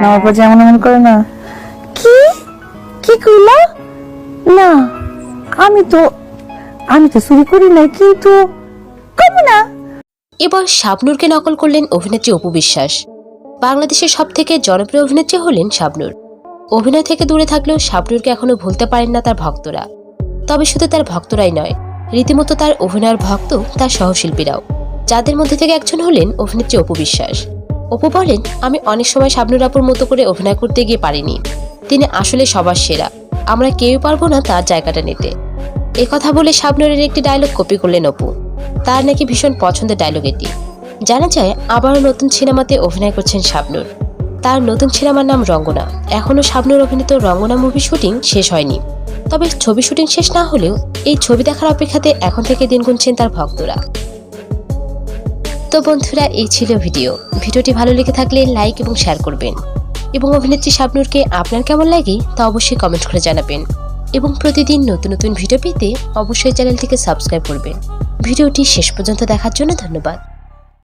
না বাবা যেমন এমন করে না। কি? কি কইলা? না আমি তো আমি তো চুরি করি না কিন্তু কবে না। এবার শাবনূরকে নকল করলেন অভিনেত্রী অপু বিশ্বাস। বাংলাদেশের সব থেকে জনপ্রিয় অভিনেত্রী হলেন শাবনূর। অভিনয় থেকে দূরে থাকলেও শাবনূরকে এখনও ভুলতে পারেন না তার ভক্তরা। তবে শুধু তার ভক্তরাই নয় রীতিমতো তার অভিনয়ের ভক্ত তার সহশিল্পীরাও যাদের মধ্যে থেকে একজন হলেন অভিনেত্রী অপু বিশ্বাস। অপু বলেন, আমি অনেক সময় শাবনূর আপুর মতো করে অভিনয় করতে গিয়ে পারিনি। তিনি আসলে সবার সেরা। আমরা কেউই পারব না তার জায়গাটা নিতে। কথা বলে শাবনূরের একটি ডায়লগ কপি করলেন অপু। তার নাকি ভীষণ পছন্দের ডায়লগ এটি। জানা যায়, আবারও নতুন সিনেমাতে অভিনয় করছেন শাবনূর। তার নতুন সিনেমার নাম রঙ্গনা। এখনও শাবনূর অভিনীত রঙ্গনা মুভি শুটিং শেষ হয়নি। তবে ছবি শুটিং শেষ না হলেও এই ছবি দেখার অপেক্ষাতে এখন থেকে দিন গুনছেন তার ভক্তরা। তো বন্ধুরা, এই ছিল ভিডিও। ভিডিওটি ভালো লেগে থাকলে লাইক এবং শেয়ার করবেন। এবং অভিনেত্রী শাবনুরকে আপনার কেমন লাগে তা অবশ্যই কমেন্ট করে জানাবেন। এবং প্রতিদিন নতুন নতুন ভিডিও পেতে অবশ্যই চ্যানেলটিকে সাবস্ক্রাইব করবেন। ভিডিওটি শেষ পর্যন্ত দেখার জন্য ধন্যবাদ।